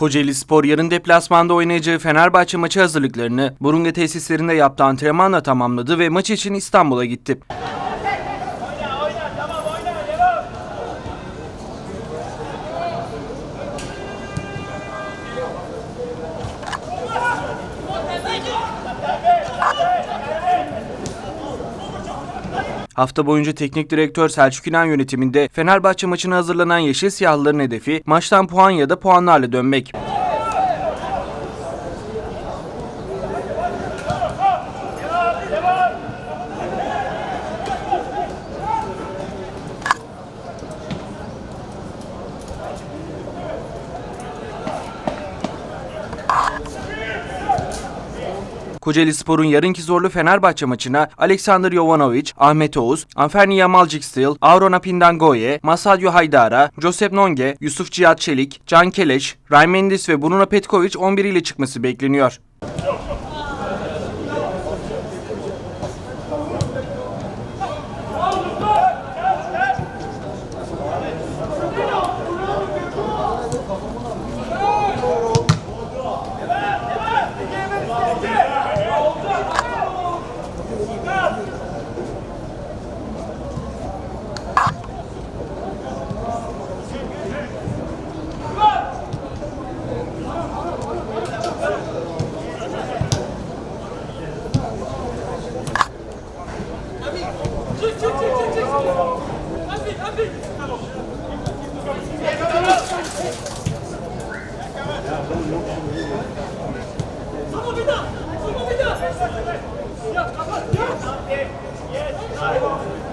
Kocaeli Spor yarın deplasmanda oynayacağı Fenerbahçe maçı hazırlıklarını Burunga tesislerinde yaptığı antrenmanla tamamladı ve maç için İstanbul'a gitti. Hafta boyunca teknik direktör Selçuk İnan yönetiminde Fenerbahçe maçına hazırlanan Yeşil Siyahlıların hedefi maçtan puan ya da puanlarla dönmek. Kocaeli Spor'un yarınki zorlu Fenerbahçe maçına Alexander Jovanovic, Ahmet Oğuz, Anferni Yamalcikstil, Aurona Pindangoye, Masadio Haydara, Josep Nonge, Yusuf Cihat Çelik, Can Keleş, Ryan Mendes ve Bruno Petkovic 11 ile çıkması bekleniyor. Çık çık çık çık çık. Hadi hadi. Tamam bir daha. Tamam bir daha. Ya kapat ya. Yes.